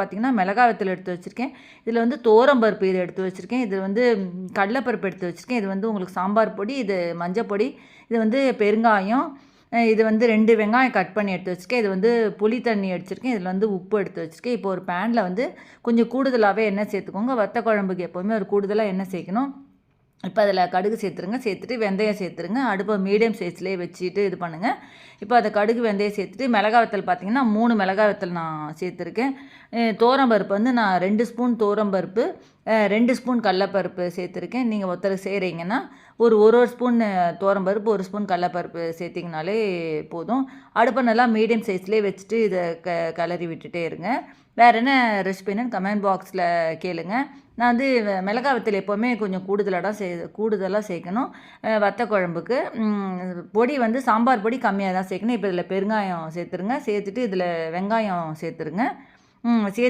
பார்த்திங்கன்னா மிளகாய் வத்தல் எடுத்து வச்சுருக்கேன். இதில் வந்து தோரம்பருப்பு இது எடுத்து வச்சுருக்கேன். இது வந்து கடலப்பருப்பு கடலைப்பருப்பு எடுத்து வச்சுருக்கேன். இது வந்து உங்களுக்கு சாம்பார் பொடி இது மஞ்சள் பொடி இது வந்து பெருங்காயம் இது வந்து ரெண்டு வெங்காயம் கட் பண்ணி எடுத்து வச்சுருக்கேன். இது வந்து புளி தண்ணி அடிச்சிருக்கேன். இதில் வந்து உப்பு எடுத்து வச்சுருக்கேன். இப்போ ஒரு பேனில் வந்து கொஞ்சம் கூடுதலாகவே எண்ணெய் சேர்த்துக்கோங்க. வத்த குழம்புக்கு எப்போவுமே ஒரு கூடுதலாக எண்ணெய் சேர்க்கணும். இப்போ அதில் கடுகு சேர்த்துருங்க. சேர்த்துட்டு வெந்தயம் சேர்த்துருங்க. அடுப்பை மீடியம் சைஸ்லேயே வச்சுட்டு இது பண்ணுங்கள் இப்போ அதை கடுகு வெந்தயம் சேர்த்துட்டு மிளகா வத்தல் பார்த்தீங்கன்னா மூணு மிளகா வத்தல் நான் சேர்த்துருக்கேன். பருப்பு வந்து நான் ரெண்டு ஸ்பூன் பருப்பு ரெண்டு ஸ்பூன் கடலப்பருப்பு சேர்த்துருக்கேன். நீங்கள் ஒருத்தர் செய்கிறீங்கன்னா ஒரு ஒரு ஒரு ஸ்பூன் பருப்பு ஒரு ஸ்பூன் கடலப்பருப்பு சேர்த்திங்கனாலே போதும். அடுப்பை நல்லா மீடியம் சைஸ்லேயே வச்சுட்டு இதை க கிளறி விட்டுட்டே இருங்க. வேறு என்ன ரெசிபின்னு கமெண்ட் பாக்ஸில் கேளுங்கள் நான் வந்து மிளகா மிளகாய் வத்தல் எப்போவுமே கொஞ்சம் கூடுதலாக சே கூடுதலாக சேர்க்கணும். வத்த குழம்புக்கு. பொடி வந்து சாம்பார் பொடி கம்மியாக தான் சேர்க்கணும். இப்போ இதில் பெருங்காயம் சேர்த்துருங்க. சேர்த்துட்டு இதில் வெங்காயம் சேர்த்துருங்க. சே சேர்த்து